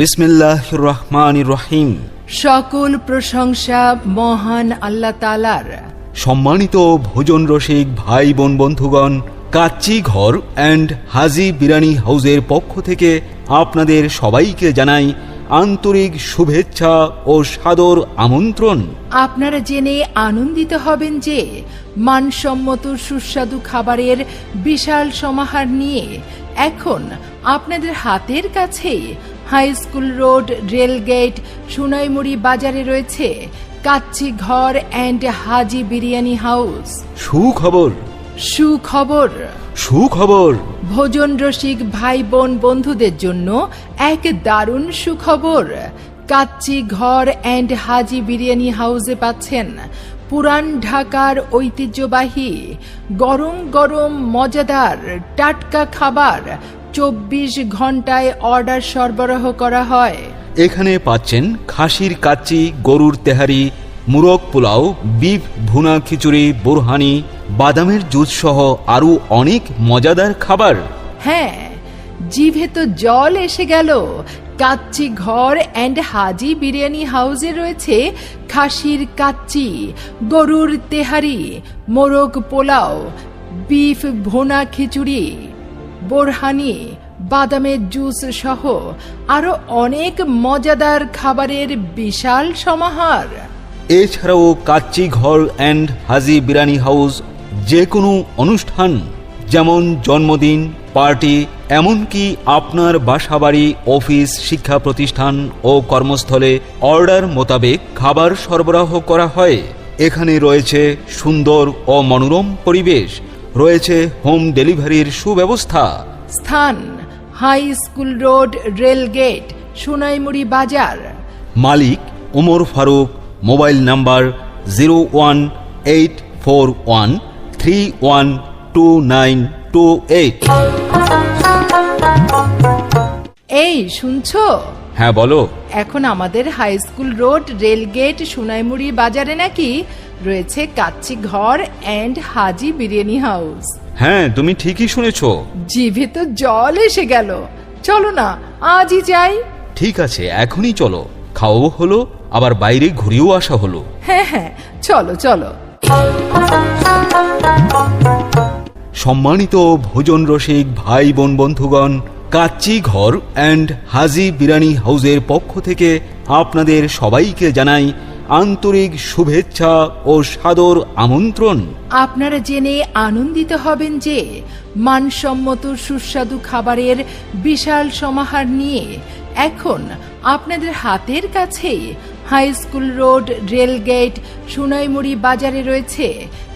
বিসমিল্লাহ রহমান রহিম। সকল প্রশংসা মহান আল্লাহ তালার সম্মানিত ভোজন রসিক ভাই বোন বন্ধুগণ কাচ্চি ঘর অ্যান্ড হাজি বিরানি হাউজের পক্ষ থেকে আপনাদের সবাইকে জানাই আন্তরিক শুভেচ্ছা ও সাদর আমন্ত্রণ। আপনারা জেনে আনন্দিত হবেন যে মানসম্মত সুস্বাদু খাবারের বিশাল সমাহার নিয়ে এখন আপনাদের হাতের কাছেই high school road rail gate Sonaimuri বাজারে রয়েছে কাচ্চি ঘর অ্যান্ড হাজি বিরিয়ানি হাউস। সুখবর। সুখবর। সুখবর। ভোজন রসিক ভাই বোন বন্ধুদের জন্য এক দারুণ সুখবর। কাচ্চি ঘর অ্যান্ড হাজি বিরিয়ানি হাউসে পাচ্ছেন পুরান ঢাকার ঐতিহ্যবাহী গরম গরম মজাদার টাটকা খাবার চব্বিশ ঘন্টায় অর্ডার সরবরাহ করা হয়। এখানে পাচ্ছেন খাসির কাচ্চি গরুর তেহারি মুরগ পোলাও বিফ ভুনা খিচুড়ি বোরহানি বাদামের জুস সহ আরও অনেক মজাদার খাবার। হ্যাঁ জিভে তো জল এসে গেল। কাচ্চি ঘর অ্যান্ড হাজি বিরিয়ানি হাউসে রয়েছে খাসির কাচ্চি গরুর তেহারি মোরগ পোলাও বিফ ভোনা খিচুড়ি। বোরহানি, বাদামের জুস সহ আরও অনেক মজাদার খাবারের বিশাল সমাহার। এছাড়াও কাচ্চি ঘর অ্যান্ড হাজি বিরানি হাউস যে কোনো অনুষ্ঠান, যেমন জন্মদিন, পার্টি, এমনকি আপনার বাসাবাড়ি, অফিস, শিক্ষা প্রতিষ্ঠান ও কর্মস্থলে অর্ডার মোতাবেক খাবার সরবরাহ করা হয়। এখানে রয়েছে সুন্দর ও মনোরম পরিবেশ রয়েছে হোম ডেলিভারির সুব্যবস্থা। স্থান high school road rail gate Sonaimuri বাজার। মালিক Omar Faruk mobile number zero one eight four one three one two nine two eight. এই শুনছো? হ্যাঁ বলো। এখন আমাদের high school road rail gate Sonaimuri বাজারে নাকি রয়েছে কাচ্চি ঘর অ্যান্ড হাজি বিরিয়ানি হাউস হ্যাঁ তুমি ঠিকই শুনেছ। জিভে তো জল এসে গেল। চলো না আজই যাই। ঠিক আছে এখনই চলো। খাওয়াও হলো আবার বাইরে ঘুরেও আসা হলো। হ্যাঁ হ্যাঁ চলো চলো। সম্মানিত ভোজন রসিক ভাই বোন বন্ধুগণ কাচ্চি ঘর অ্যান্ড হাজি বিরানি হাউজের পক্ষ থেকে আপনাদের সবাইকে জানাই আন্তরিক শুভেচ্ছা ও সাদর আমন্ত্রণ। আপনারা জেনে আনন্দিত হবেন যে মানসম্মত সুস্বাদু খাবারের বিশাল সমাহার নিয়ে এখন আপনাদের হাতের কাছেই high school road rail gate Sonaimuri বাজারে রয়েছে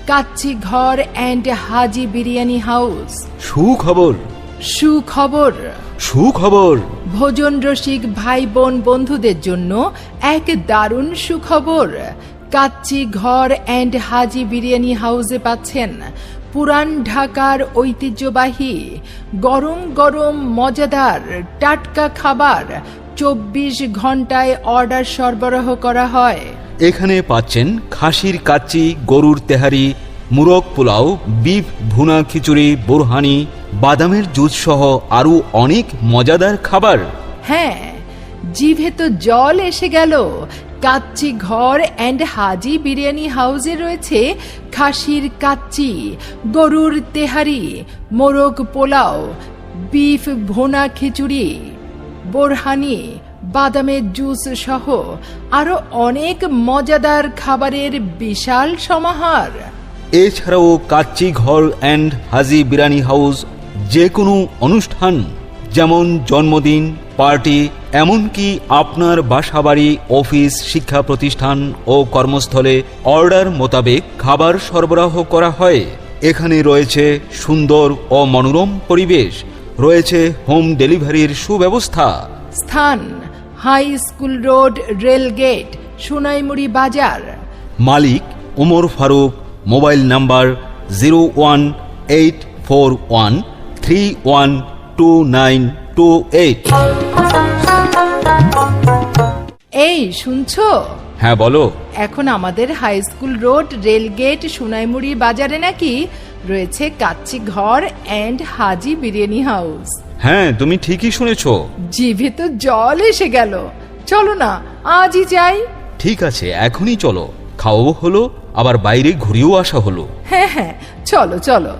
কাচ্চি ঘর অ্যান্ড হাজি বিরিয়ানি হাউস। সুখবর। সুখবর। সুখবর। ভোজন রসিক ভাই বোন বন্ধুদের জন্য এক দারুণ সুখবর। কাচ্চি ঘর অ্যান্ড হাজি বিরিয়ানি হাউসে পাচ্ছেন পুরান ঢাকার ঐতিহ্যবাহী গরম গরম মজাদার টাটকা খাবার চব্বিশ ঘন্টায় অর্ডার সরবরাহ করা হয়। এখানে পাচ্ছেন খাসির কাচ্চি গরুর তেহারি মুরগ পোলাও বিফ ভুনা খিচুড়ি বোরহানি বাদামের জুস সহ আরও অনেক মজাদার খাবার। হ্যাঁ জিভে তো জল এসে গেল। কাচ্চি ঘর অ্যান্ড হাজি বিরিয়ানি হাউসে রয়েছে খাসির কাচ্চি গরুর তেহারি মোরগ পোলাও বিফ ভোনা খিচুড়ি বোরহানি বাদামের জুস সহ আরও অনেক মজাদার খাবারের বিশাল সমাহার। এছাড়াও কাচ্চি ঘর অ্যান্ড হাজি বিরিয়ানি হাউস যে কোনো অনুষ্ঠান যেমন জন্মদিন পার্টি এমনকি আপনার বাসাবাড়ি অফিস শিক্ষা প্রতিষ্ঠান ও কর্মস্থলে অর্ডার মোতাবেক খাবার সরবরাহ করা হয়। এখানে রয়েছে সুন্দর ও মনোরম পরিবেশ রয়েছে হোম ডেলিভারির সুব্যবস্থা। স্থান high school road rail gate Sonaimuri বাজার। মালিক Omar Faruk mobile number zero one eight four one three one two nine two eight এই শুনছো? হ্যাঁ বলো। এখন আমাদের high school road rail gate Sonaimuri বাজারে নাকি রয়েছে কাচ্চি ঘর অ্যান্ড হাজি বিরিয়ানি হাউস হ্যাঁ তুমি ঠিকই শুনেছ। জিভে তো জল এসে গেল। চলো না আজই যাই। ঠিক আছে এখনই চলো। খাওয়াও হলো আবার বাইরে ঘুরেও আসা হলো। হ্যাঁ হ্যাঁ চলো চলো।